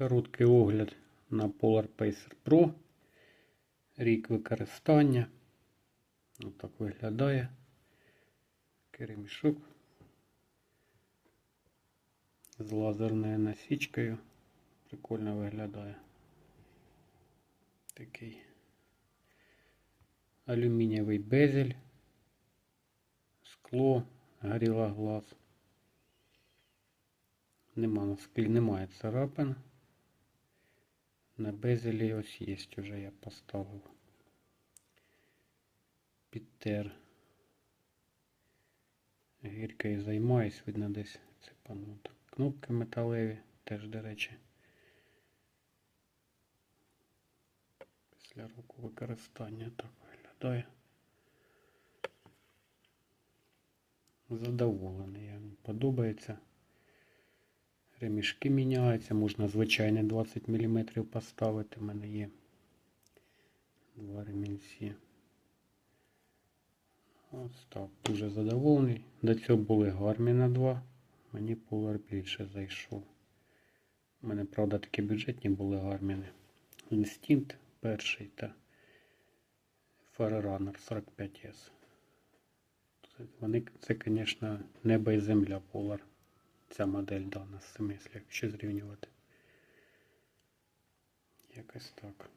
Короткий огляд на Polar Pacer Pro. Рік використання. Отак виглядає. Керемішок з лазерною насічкою. Прикольно виглядає. Такий алюмінієвий безель, скло, горіла глаз. Нема на склі, немає царапин. На безелі ось є вже я поставив. Підтер. Гіркою займаюсь, видно десь цепану. Так, Кнопки металеві, теж, до речі. Після року використання так виглядає. Задоволений, я подобається. Ремішки міняються, можна звичайні 20 мм поставити. У мене є два ремінці. Ось так, дуже задоволений. До цього були Гарміна 2. Мені Polar більше зайшов. У мене, правда, такі бюджетні були гарміни. Інстинкт перший та Forerunner 45S. Це, вони, це, звісно, небо і земля Polar. Ця модель дана в смислі, якщо зрівнювати. Якось так.